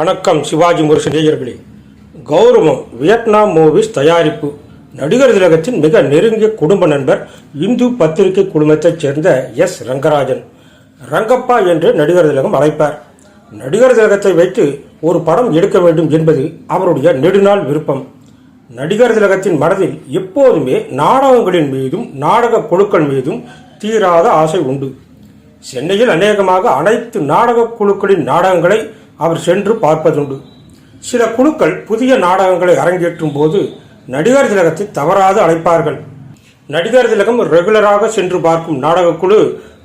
வணக்கம் சிவாஜி முரசு நேயர்களே. கௌரவம் வியட்நாம் மூவிஸ் தயாரிப்பு. நடிகர் திலகத்தின் மிக நெருங்கிய குடும்ப நண்பர் இந்து பத்திரிகை குழுமத்தைச் சேர்ந்த எஸ். ரங்கராஜன். ரங்கப்பா என்று நடிகர் திலகம் அழைப்பார். நடிகர் திலகத்தை வைத்து ஒரு படம் எடுக்க வேண்டும் என்பது அவருடைய நெடுநாள் விருப்பம். நடிகர் திலகத்தின் மனதில் எப்போதுமே நாடகங்களின் மீதும் நாடக குழுக்கள் மீதும் தீராத ஆசை உண்டு. சென்னையில் அநேகமாக அனைத்து நாடக குழுக்களின் நாடகங்களை அவர் சென்று பார்ப்பதுண்டு. சில குழுக்கள் புதிய நாடகங்களை அரங்கேற்றும் போது நடிகர் திலகத்தை தவறாது அழைப்பார்கள். நடிகர் திலகம் ரெகுலராக சென்று பார்க்கும் நாடகக்குழு குழு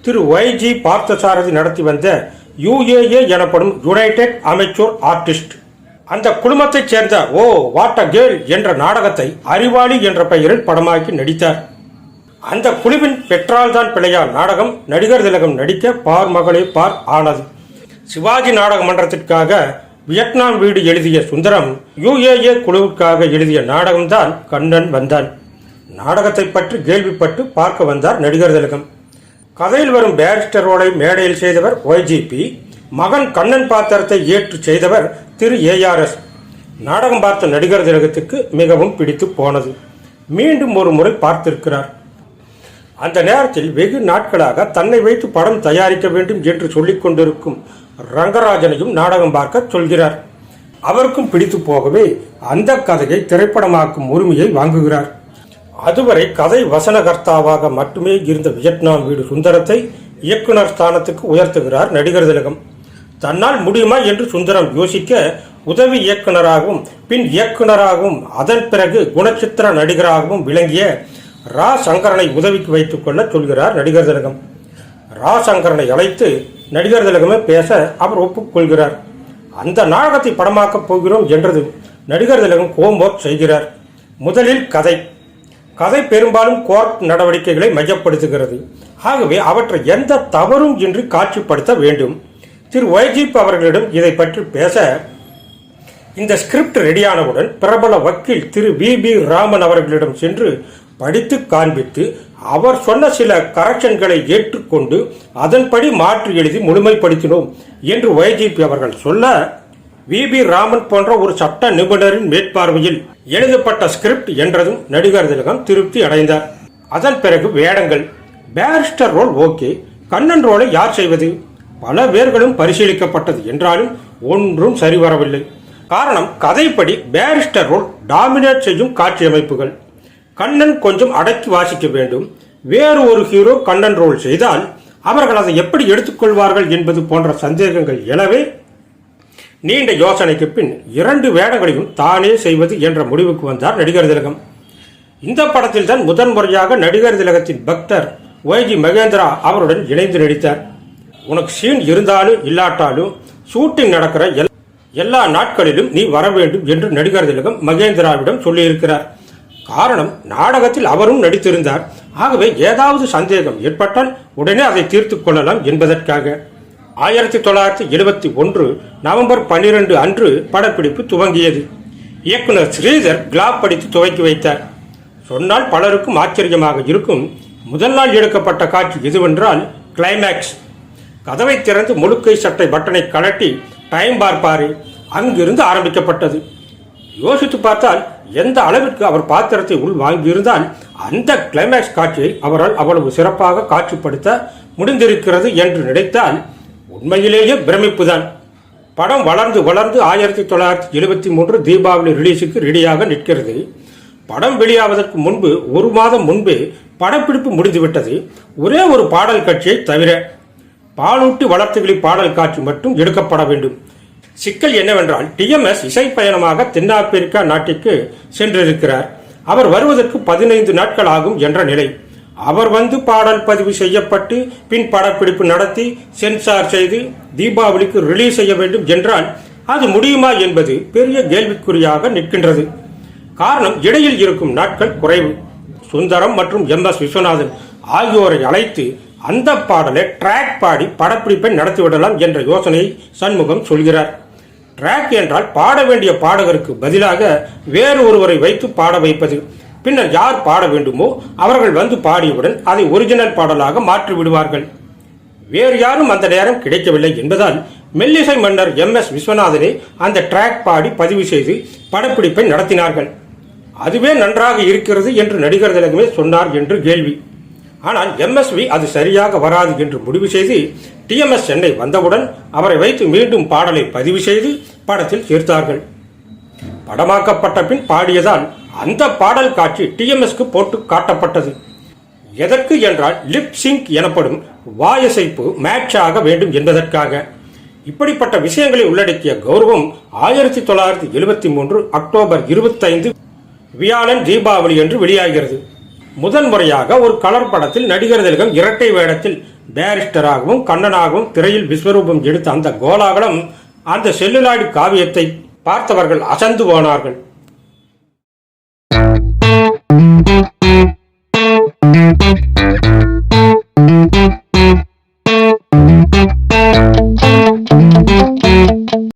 திரு ஒய்ஜி பார்த்தசாரதி நடத்தி வந்த யுஏஏ எனப்படும் யுனைடெட் அமைச்சோர் ஆர்டிஸ்ட். அந்த குழுமத்தைச் சேர்ந்த ஓ வாட் அ கேர்ள் என்ற நாடகத்தை அறிவாளி என்ற பெயரில் படமாக்கி நடித்தார். அந்த குழுவின் பெற்றால்தான் பிழையால் நாடகம் நடிகர் திலகம் நடிக்க பார் மகளே பார் ஆனது. சிவாஜி நாடக மன்றத்திற்காக வியட்நாம் வீடு எழுதிய சுந்தரம் யுஏஏ குழுவுக்காக எழுதிய நாடகம்தான் கண்ணன் வந்தான். நாடகத்தை பற்றி கேள்விப்பட்டு பார்க்க வந்தார் நடிகர் திலகம். கதையில் வரும் பேரிஸ்டரோடை மேடையில் செய்தவர் ஒய்ஜிபி மகன் கண்ணன் பாத்திரத்தை ஏற்று செய்தவர் திரு ஏஆர்எஸ் நாடகம் பார்த்த நடிகர் திலகத்துக்கு மிகவும் பிடித்து போனது. மீண்டும் ஒரு முறை பார்த்திருக்கிறார். அந்த நேரத்தில் வெகு நாட்களாக தன்னை வைத்து படம் தயாரிக்க வேண்டும் என்று சொல்லிக் கொண்டிருக்கும் ரங்கராஜனையும் நாடகம் பார்க்க சொல்கிறார். அவருக்கும் பிடித்து போகவே அந்த கதையை திரைப்படமாக்கும் உரிமையை வாங்குகிறார். அதுவரை கதை வசனகர்த்தாவாக மட்டுமே இருந்த வியட்நாம் வீடு சுந்தரத்தை இயக்குனர் ஸ்தானத்துக்கு உயர்த்துகிறார் நடிகர் திலகம். தன்னால் முடியுமா என்று சுந்தரம் யோசிக்க உதவி இயக்குனராகவும் பின் இயக்குனராகவும் அதன் பிறகு குணச்சித்திர நடிகராகவும் விளங்கிய ரா சங்கரனை உதவிக்கு வைத்துக் கொள்ள சொல்கிறார் நடிகர் திலகம். ரா சங்கரனை அழைத்து நடிகர் திலகமே பேச அவர் ஒப்புக்கொள்கிறார். அந்த நாடகத்தை படமாக்கப் போகிறோம் என்றது நடிகர் திலகம் ஹோம்ஒர்க் செய்கிறார். முதலில் கதை. கதை பெரும்பாலும் கோர்ட் நடவடிக்கைகளை மையப்படுத்துகிறது. ஆகவே அவற்றை எந்த தவறும் இன்றி காட்சிப்படுத்த வேண்டும். திரு ஒய்ஜிப் அவர்களிடம் இதை பற்றி பேச இந்த ஸ்கிரிப்ட் ரெடியானவுடன் பிரபல வக்கீல் திரு வி பி ராமன் அவர்களிடம் சென்று படித்து காண்பித்து அவர் சொன்ன சில கரெக்ஷன்களை ஏற்றுக்கொண்டு அதன்படி மாற்றி எழுதி முழுமைப்படுத்தினோம் என்று ஒய்ஜிபி அவர்கள் சொல்ல வி பி ராமன் போன்ற ஒரு சட்ட நிபுணரின் மேற்பார்வையில் எழுதப்பட்ட ஸ்கிரிப்ட் என்றதும் நடிகர் திலகம் திருப்தி அடைந்தார். அதன் பிறகு வேடங்கள். பேரிஸ்டர் ரோல் ஓகே கண்ணன் ரோலை யார் செய்வது? பல பேர்களும் பரிசீலிக்கப்பட்டது என்றாலும் ஒன்றும் சரிவரவில்லை. காரணம் கதைப்படி பேரிஸ்டர் ரோல் டாமினேட் செய்யும் காட்சி அமைப்புகள். கண்ணன் கொஞ்சம் அடக்கி வாசிக்க வேண்டும். வேறு ஒரு ஹீரோ கண்ணன் ரோல் செய்தால் அவர்கள் அதை எப்படி எடுத்துக்கொள்வார்கள் என்பது போன்ற சந்தேகங்கள் எழவே நீண்ட யோசனைக்கு பின் இரண்டு வேடங்களையும் தானே செய்வது என்ற முடிவுக்கு வந்தார் நடிகர் திலகம். இந்த படத்தில் தான் முதன் முறையாக நடிகர் திலகத்தின் பக்தர் ஒய்ஜி மகேந்திரா அவருடன் இணைந்து நடித்தார். உனக்கு சீன் இருந்தாலும் இல்லாட்டாலும் ஷூட்டிங் நடக்கிற எல்- எல்லா நாட்களிலும் நீ வர வேண்டும் என்று நடிகர் திலகம் மகேந்திராவிடம் சொல்லியிருக்கிறார். காரணம் நாடகத்தில் அவரும் நடித்திருந்தார். ஆகவே ஏதாவது சந்தேகம் ஏற்பட்டால் உடனே அதை தீர்த்து கொள்ளலாம் என்பதற்காக. ஆயிரத்தி தொள்ளாயிரத்தி எழுபத்தி ஒன்று நவம்பர் பன்னிரண்டு அன்று படப்பிடிப்பு துவங்கியது. இயக்குனர் ஸ்ரீதர் கிளாப் படித்து துவக்கி வைத்தார். சொன்னால் பலருக்கும் ஆச்சரியமாக இருக்கும் முதல் நாள் எடுக்கப்பட்ட காட்சி எதுவென்றால் கிளைமேக்ஸ் கதவை திறந்து முழுக்கை சட்டை பட்டனை கழட்டி டைம் பார்ப்பாரு அங்கிருந்து ஆரம்பிக்கப்பட்டது. யோசித்து பார்த்தால் எந்த அளவிற்கு அவர் பாத்திரத்தை உள் வாங்கியிருந்தால் அந்த கிளைமேக்ஸ் காட்சியை அவரால் அவ்வளவு சிறப்பாக காட்சிப்படுத்த முடிந்திருக்கிறது என்று நினைத்தால் உண்மையிலேயே பிரமிப்புதான். படம் வளர்ந்து வளர்ந்து ஆயிரத்தி தொள்ளாயிரத்தி எழுபத்தி மூன்று தீபாவளி ரிலீஸுக்கு ரெடியாக நிற்கிறது. படம் வெளியாவதற்கு முன்பு ஒரு மாதம் முன்பே படப்பிடிப்பு முடிந்துவிட்டது. ஒரே ஒரு பாடல் காட்சியை தவிர பாலூட்டி வளர்த்துகளின் பாடல் காட்சி மட்டும் எடுக்கப்பட வேண்டும். சிக்கல் என்னவென்றால் டிஎம்எஸ் இசை பயணமாக தென்னாப்பிரிக்கா நாட்டிற்கு சென்றிருக்கிறார். அவர் வருவதற்கு பதினைந்து நாட்கள் ஆகும் என்ற நிலை. அவர் வந்து பாடல் பதிவு செய்யப்பட்டு பின் படப்பிடிப்பு நடத்தி சென்சார் செய்து தீபாவளிக்கு ரிலீஸ் செய்ய வேண்டும் என்றால் அது முடியுமா என்பது பெரிய கேள்விக்குறியாக நிற்கின்றது. காரணம் இடையில் இருக்கும் நாட்கள் குறைவு. சுந்தரம் மற்றும் எம் எஸ் விஸ்வநாதன் ஆகியோரை அழைத்து அந்த பாடலை ட்ராக் பாடி படப்பிடிப்பை நடத்திவிடலாம் என்ற யோசனையை சண்முகம் சொல்கிறார். ட்ராக் என்றால் பாட வேண்டிய பாடகருக்கு பதிலாக வேறு ஒருவரை வைத்து பாட வைப்பது. பின்னர் யார் பாட வேண்டுமோ அவர்கள் வந்து பாடியவுடன் அதை ஒரிஜினல் பாடலாக மாற்றி விடுவார்கள். வேறு யாரும் அந்த நேரம் கிடைக்கவில்லை என்பதால் மெல்லிசை மன்னர் எம் எஸ் விஸ்வநாதனே அந்த ட்ராக் பாடி பதிவு செய்து படப்பிடிப்பை நடத்தினார்கள். அதுவே நன்றாக இருக்கிறது என்று நடிகர் திலகமே சொன்னார் என்று கேள்வி. ஆனால் எம்எஸ்வி அது சரியாக வராது என்று முடிவு செய்து டிஎம்எஸ் சென்னை வந்தவுடன் அவரை வைத்து மீண்டும் பாடலை பதிவு செய்து படத்தில் சேர்த்தார்கள். படமாக்கப்பட்ட பின் பாடியதால் அந்த பாடல் காட்சி டிஎம்எஸ்க்கு போட்டு காட்டப்பட்டது. எதற்கு என்றால் லிப் சிங்க் எனப்படும் வாயசைப்பு மேட்ச் ஆக வேண்டும் என்பதற்காக. இப்படிப்பட்ட விஷயங்களை உள்ளடக்கிய கௌரவம் ஆயிரத்தி தொள்ளாயிரத்தி எழுபத்தி மூன்று அக்டோபர் இருபத்தைந்து வியாழன் தீபாவளி என்று வெளியாகிறது. முதன் முறையாக ஒரு கலர் படத்தில் நடிகர் திலகம் இரட்டை வேடத்தில் பேரிஸ்டராகவும் கண்ணனாகவும் திரையில் விஸ்வரூபம் எடுத்த அந்த கோலாகலம் அந்த செல்லுலாய்டு காவியத்தை பார்த்தவர்கள் அசந்து போனார்கள்.